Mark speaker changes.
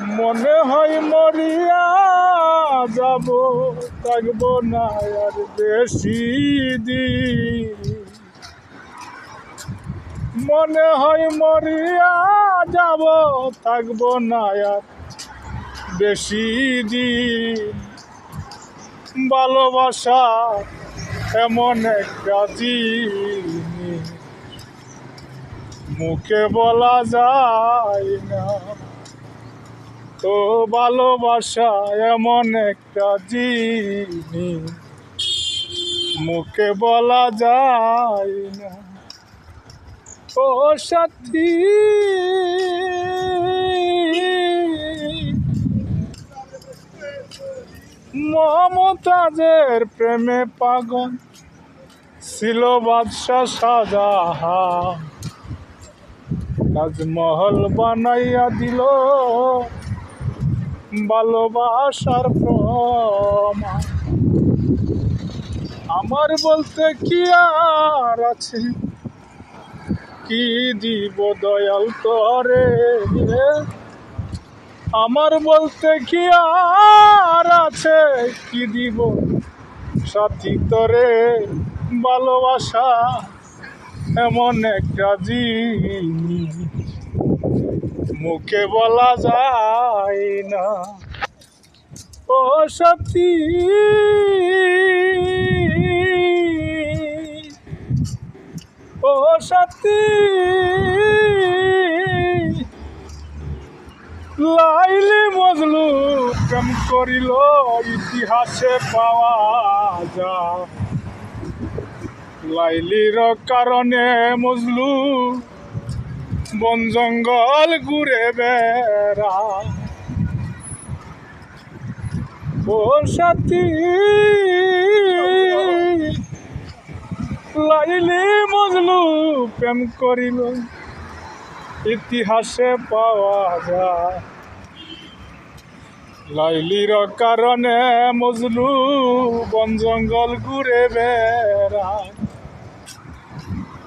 Speaker 1: মনে হয় মরিয়া যাব, থাকব না আর বেশি দিন। মনে হয় মরিয়া যাব, থাকব না আর বেশি দিন। ভালোবাসা এমন একটা জিনিস, মুখে বলা যায় না। তো ভালোবাসা, এমন একটা জিনিস। মুখে বলা যায় না। ও সাথী, মমতাজের প্রেমে পাগল ছিল বাদশাহ শাহজাহান। তাজমহল বানাইয়া দিল ভালোবাসার প্রমাণ। আমার বলতে কি আর আছে? কি দিব দয়াল তরে আমার বলতে কি আর আছে? কি দিব সাথী তরে ভালোবাসা? এমন একটা জিনিস। মুখে বলা যায় না ও ও লাইলে মজলু প্রেম করিল, ইতিহাসে পাওয়া যায়। লাইলির কারণে মজলু বন জঙ্গল ঘুরে বেড়া সাথী? লাইলি মজলু প্রেম করিল, ইতিহাসে পাওয়া যায়। লাইলির কারণে মজলু বন জঙ্গল ঘুরে বেড়ায়।